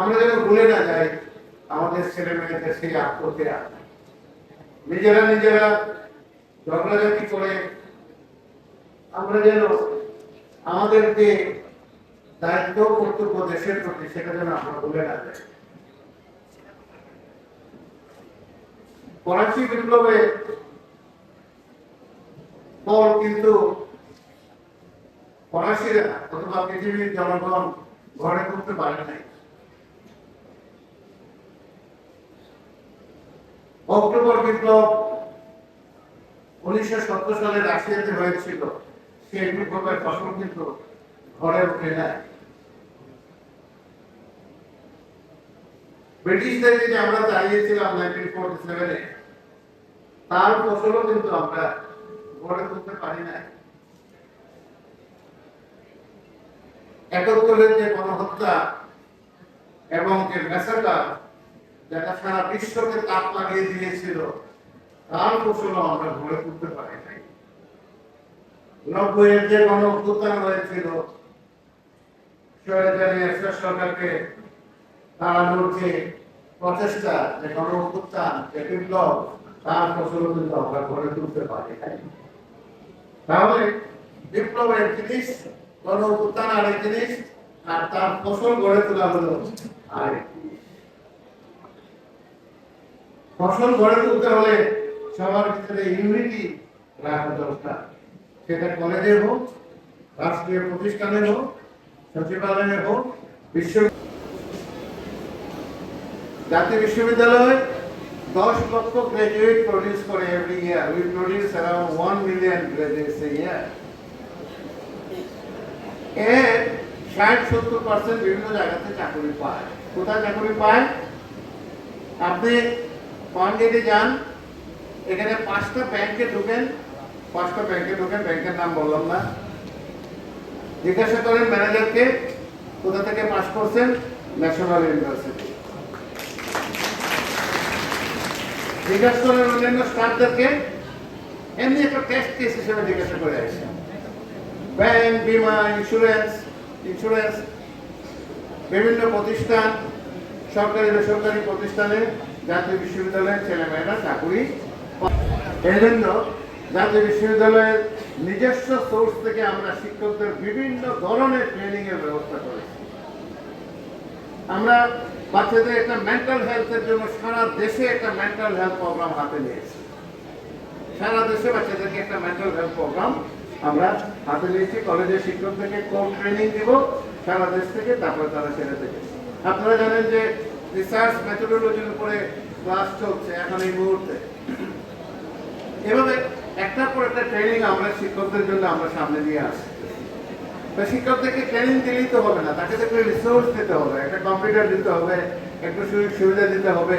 আমরা যেন ভুলে না যাই, আমাদের ছেলে মেয়েদের সেই আত্মত্যাগ নিজেরা নিজেরা ঝগড়াঝাটি করে আমরা যেন আমাদের যে দায়িত্ব, কর্তব্য দেশের প্রতি সেটা যেন আমরা ভুলে না যাই। ফরাসি বিপ্লবে পর কিন্তু ফরাসিরা অথবা পৃথিবীর জনগণ ঘরে করতে পারে নাই। অক্টোবর বিপ্লব উনিশশো সত্তর সালে রাশিয়াতে হয়েছিল। সেই বিপ্লবের ফসল কিন্তু ঘরে উঠে নেয় ব্রিটিশদের যে আমরা নাইনটিন সেভেনে, তার ফসলও কিন্তু আমরা গড়ে তুলতে পারি না একাত্তরের যে গণহত্যা এবং যে মেসাকার যেটা সারা বিশ্বকে তাপ লাগিয়ে দিয়েছিল, তার ফসলও আমরা গড়ে তুলতে পারি নাই। যে গণ অভ্যুত্থান হয়েছিল সরকারকে প্রচেষ্টা, যে অভ্যুত্থান যে বিপ্লব, তার ফসল কিন্তু আমরা তুলতে পারি তাহলে বিপ্লবের জিনিস অভ্যুত্থান আরেক জিনিস, আর তার ফসল গড়ে তোলা হলো আরেক জিনিস। ফসল গড়ে তুলতে হলে সবার ভিতরে ইউনিটি রাখা দরকার। সেটা কলেজে হোক, রাষ্ট্রীয় প্রতিষ্ঠানে হোক, সচিবালয়ে হোক, বিশ্ব জাতীয় বিশ্ববিদ্যালয় দশ লক্ষ গ্রাজুয়েট প্রডিউস করে every year we produce around one million graduates year এর ষাট, সত্তর পার্সেন্ট বিভিন্ন জায়গাতে চাকরি পায়। কোথায় চাকরি পায়? আপনি পয়েন্টে যান, এখানে পাঁচটা ব্যাংকে ঢুকেন। পাঁচটা ব্যাংকে ঢুকেন ব্যাংকের নাম বললাম না। জিজ্ঞাসা করেন ম্যানেজারকে কোথা থেকে পাস করছেন? ন্যাশনাল ইউনিভার্সিটি জিজ্ঞাসা করেন অন্যান্য স্টাফদেরকে এমনি একটা টেস্ট কেস হিসেবে জিজ্ঞাসা করে আসে ব্যাংক বিমা ইন্স্যুরেন্স ইন্স্যুরেন্স বিভিন্ন প্রতিষ্ঠান, সরকারি, বেসরকারি প্রতিষ্ঠানে জাতীয় বিশ্ববিদ্যালয়ের ছেলেমেয়েরা চাকুরি। এই জন্য জাতীয় বিশ্ববিদ্যালয়ের নিজস্ব সোর্স থেকে আমরা শিক্ষকদের বিভিন্ন ধরনের ট্রেনিং এর ব্যবস্থা করেছি। আমরা বাচ্চাদের একটা মেন্টাল হেলথের জন্য সারা দেশে একটা মেন্টাল হেলথ প্রোগ্রাম হাতে নিয়েছি। সারা দেশে বাচ্চাদেরকে একটা মেন্টাল হেলথ প্রোগ্রাম আমরা হাতে নিয়েছি। কলেজের শিক্ষকদেরকে কোর ট্রেনিং দিব, সারা দেশ থেকে তারপরে তারা ছেড়ে দেবে। আপনারা জানেন যে রিসার্চ মেথোডোলজির উপরে ক্লাস চলছে এখন এই মুহূর্তে। এভাবে একটার পর একটা ট্রেনিং আমরা শিক্ষকদের জন্য আমরা সামনে দিয়ে আসি তো শিক্ষকদেরকে ট্রেনিং দিলেই তো হবে না, তাকে তো রিসোর্স দিতে হবে, একটা কম্পিউটার দিতে হবে, একটু সুযোগ সুবিধা দিতে হবে।